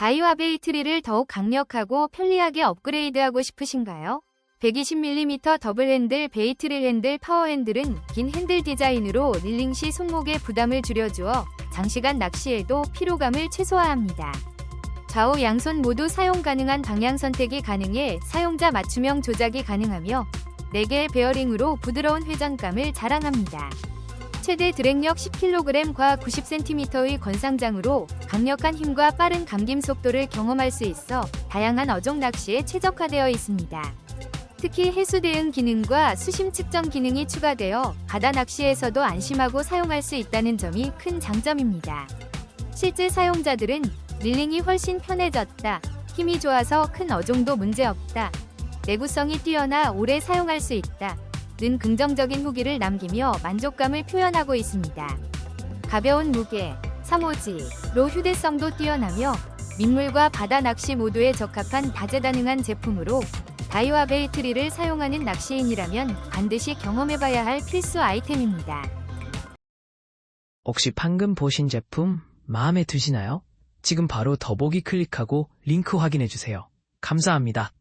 다이와 베이 트리를 더욱 강력하고 편리하게 업그레이드하고 싶으신가요? 120mm 더블 핸들 베이트릴 핸들 파워 핸들은 긴 핸들 디자인으로 릴링 시 손목의 부담을 줄여주어 장시간 낚시에도 피로감을 최소화합니다. 좌우 양손 모두 사용 가능한 방향 선택이 가능해 사용자 맞춤형 조작이 가능하며 4개의 베어링으로 부드러운 회전감을 자랑합니다. 최대 드랙력 10kg과 90cm의 권상장으로 강력한 힘과 빠른 감김 속도를 경험할 수 있어 다양한 어종 낚시에 최적화되어 있습니다. 특히 해수 대응 기능과 수심 측정 기능이 추가되어 바다 낚시에서도 안심하고 사용할 수 있다는 점이 큰 장점입니다. 실제 사용자들은 릴링이 훨씬 편해졌다, 힘이 좋아서 큰 어종도 문제없다, 내구성이 뛰어나 오래 사용할 수 있다, 는 긍정적인 후기를 남기며 만족감을 표현하고 있습니다. 가벼운 무게, 3호지로 휴대성도 뛰어나며 민물과 바다 낚시 모두에 적합한 다재다능한 제품으로 다이와 베이트리를 사용하는 낚시인이라면 반드시 경험해봐야 할 필수 아이템입니다. 혹시 방금 보신 제품 마음에 드시나요? 지금 바로 더보기 클릭하고 링크 확인해주세요. 감사합니다.